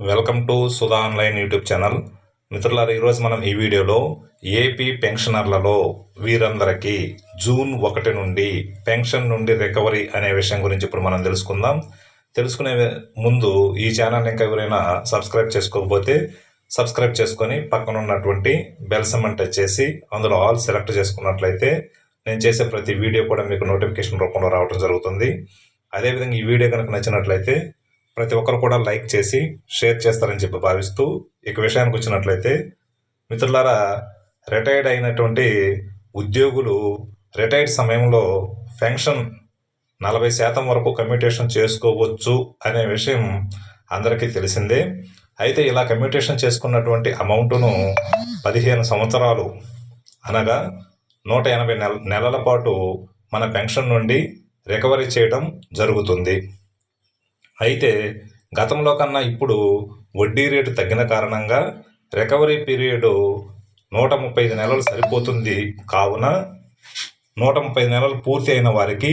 Welcome to Sudha online YouTube channel. మిత్రులారా ఈరోజు మనం ఈ వీడియోలో ఏపీ పెన్షనర్లలో వీరందరికీ జూన్ ఒకటి నుండి పెన్షన్ నుండి రికవరీ అనే విషయం గురించి ఇప్పుడు మనం తెలుసుకుందాం. తెలుసుకునే ముందు ఈ ఛానల్ ఇంకా ఎవరైనా సబ్స్క్రైబ్ చేసుకోకపోతే సబ్స్క్రైబ్ చేసుకొని పక్కన ఉన్నటువంటి బెల్ సమ్మన్ టచ్ చేసి అందులో ఆల్ సెలెక్ట్ చేసుకున్నట్లయితే నేను చేసే ప్రతి వీడియో కూడా మీకు నోటిఫికేషన్ రూపంలో రావడం జరుగుతుంది. అదేవిధంగా ఈ వీడియో కనుక నచ్చినట్లయితే ప్రతి ఒక్కరు కూడా లైక్ చేసి షేర్ చేస్తారని చెప్పి భావిస్తూ ఇక విషయానికి వచ్చినట్లయితే మిత్రులారా రిటైర్డ్ అయినటువంటి ఉద్యోగులు రిటైర్డ్ సమయంలో పెన్షన్ నలభై శాతం వరకు కమ్యూటేషన్ చేసుకోవచ్చు అనే విషయం అందరికీ తెలిసిందే. అయితే ఇలా కమ్యూటేషన్ చేసుకున్నటువంటి అమౌంట్ను పదిహేను సంవత్సరాలు అనగా నూట ఎనభై నెల నెలల పాటు మన పెన్షన్ నుండి రికవరీ చేయడం జరుగుతుంది. అయితే గతంలో కన్నా ఇప్పుడు వడ్డీ రేటు తగ్గిన కారణంగా రికవరీ పీరియడ్ నూట ముప్పై ఐదు నెలలు సరిపోతుంది కావున నూట ముప్పై నెలలు పూర్తి అయిన వారికి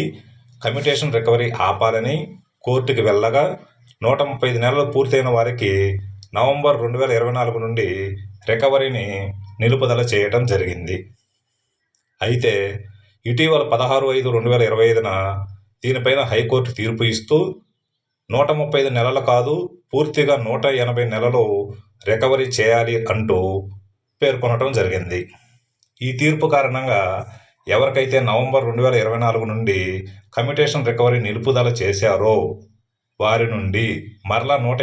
కమ్యూటేషన్ రికవరీ ఆపాలని కోర్టుకి వెళ్ళగా నూట ముప్పై ఐదు నెలలు పూర్తయిన వారికి నవంబర్ రెండు వేల ఇరవై నాలుగు నుండి రికవరీని నిలుపుదల చేయటం జరిగింది. అయితే ఇటీవల పదహారు ఐదు రెండు వేల ఇరవై ఐదున దీనిపైన హైకోర్టు తీర్పు ఇస్తూ నూట ముప్పై ఐదు నెలలు కాదు పూర్తిగా నూట ఎనభై నెలలు రికవరీ చేయాలి అంటూ పేర్కొనటం జరిగింది. ఈ తీర్పు కారణంగా ఎవరికైతే నవంబర్ రెండు వేల ఇరవై నాలుగు నుండి కమ్యూటేషన్ రికవరీ నిలుపుదల చేశారో వారి నుండి మరలా నూట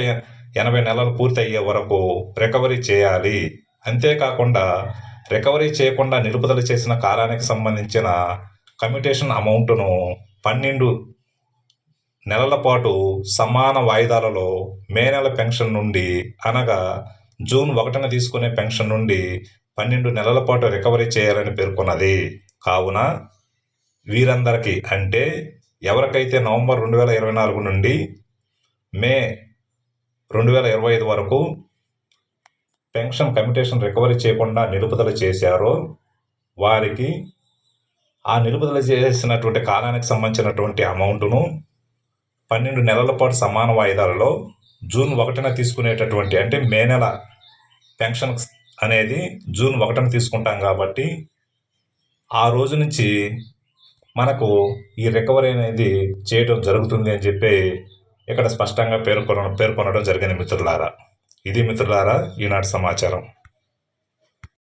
ఎనభై నెలలు పూర్తి అయ్యే వరకు రికవరీ చేయాలి. అంతేకాకుండా రికవరీ చేయకుండా నిలుపుదల చేసిన కాలానికి సంబంధించిన కమ్యూటేషన్ అమౌంట్ను పన్నెండు నెలల పాటు సమాన వాయిదాలలో మే నెల పెన్షన్ నుండి అనగా జూన్ ఒకటిన తీసుకునే పెన్షన్ నుండి పన్నెండు నెలల పాటు రికవరీ చేయాలని పేర్కొన్నది. కావున వీరందరికీ అంటే ఎవరికైతే నవంబర్ రెండు వేల ఇరవై నాలుగు నుండి మే రెండు వేల ఇరవై ఐదు వరకు పెన్షన్ కమిటేషన్ రికవరీ చేయకుండా నిలుపుదల చేశారో వారికి ఆ నిలుపుదల చేసినటువంటి కాలానికి సంబంధించినటువంటి అమౌంట్ను పన్నెండు నెలల పాటు సమాన వాయిదాలలో జూన్ ఒకటిన తీసుకునేటటువంటి అంటే మే నెల పెన్షన్ అనేది జూన్ ఒకటిన తీసుకుంటాం కాబట్టి ఆ రోజు నుంచి మనకు ఈ రికవరీ అనేది చేయడం జరుగుతుంది అని చెప్పి ఇక్కడ స్పష్టంగా పేర్కొన పేర్కొనడం జరిగింది మిత్రులారా. ఇది మిత్రులారా ఈనాటి సమాచారం.